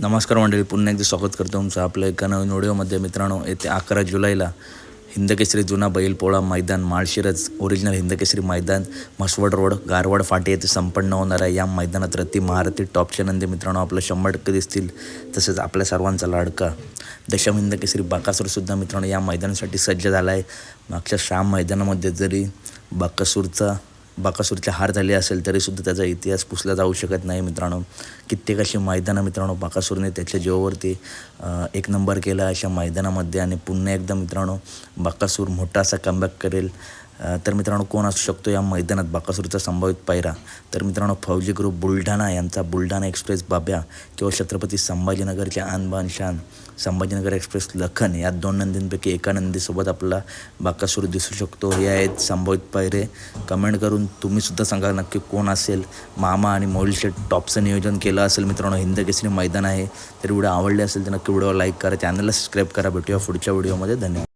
नमस्कार मंडळी पुन्हा एकदा स्वागत करतो तुमचं आपल्या एका नवीन व्हिडिओमध्ये मित्रांनो येते अकरा जुलैला हिंदकेसरी जुना बैलपोळा मैदान माळशिरज ओरिजिनल हिंदकेसरी मैदान म्हसवड रोड गारवाड फाटे येथे संपन्न होणार आहे. या मैदानात रती महारथी टॉपचे नंदी मित्रांनो आपलं शंभर टक्के दिसतील. तसेच आपल्या सर्वांचा लाडका दशम हिंदकेसरी बाकासूरसुद्धा मित्रांनो या मैदानासाठी सज्ज झाला आहे मागच्या श्याम मैदानामध्ये जरी बाकासूरचा बाकासूरच्या हार झाले असेल तरीसुद्धा त्याचा इतिहास पुसला जाऊ शकत नाही मित्रांनो. कित्येक अशी मैदानं मित्रांनो बाकासूरने त्याच्या जीवावरती एक नंबर केला अशा मैदानामध्ये. आणि पुन्हा एकदा मित्रांनो बाकासूर मोठा असा कमबॅक करेल. तर मित्रांनो कोण असू शकतो या मैदानात? बाकासूरचा संभावित पायरा. तर मित्रांनो फौजी ग्रुप बुलढाणा यांचा बुलढाणा एक्सप्रेस बाब्या किंवा छत्रपती संभाजीनगरच्या आनबान शान संभाजीनगर एक्सप्रेस लखन या दोन नंदींपैकी एका नंदीसोबत आपला बाकासूर दिसू शकतो. हे आहेत संभावित पायरे. कमेंट करून तुम्हीसुद्धा सांगा नक्की कोण असेल. मामा आणि मोलशेट टॉपचं नियोजन केलं असेल मित्रांनो हिंद केसरी मैदान आहे. तर व्हिडिओ आवडले असेल तर नक्की व्हिडिओ लाईक करा. चॅनलला सबस्क्राईब करा. भेटूया पुढच्या व्हिडिओमध्ये धन्यवाद.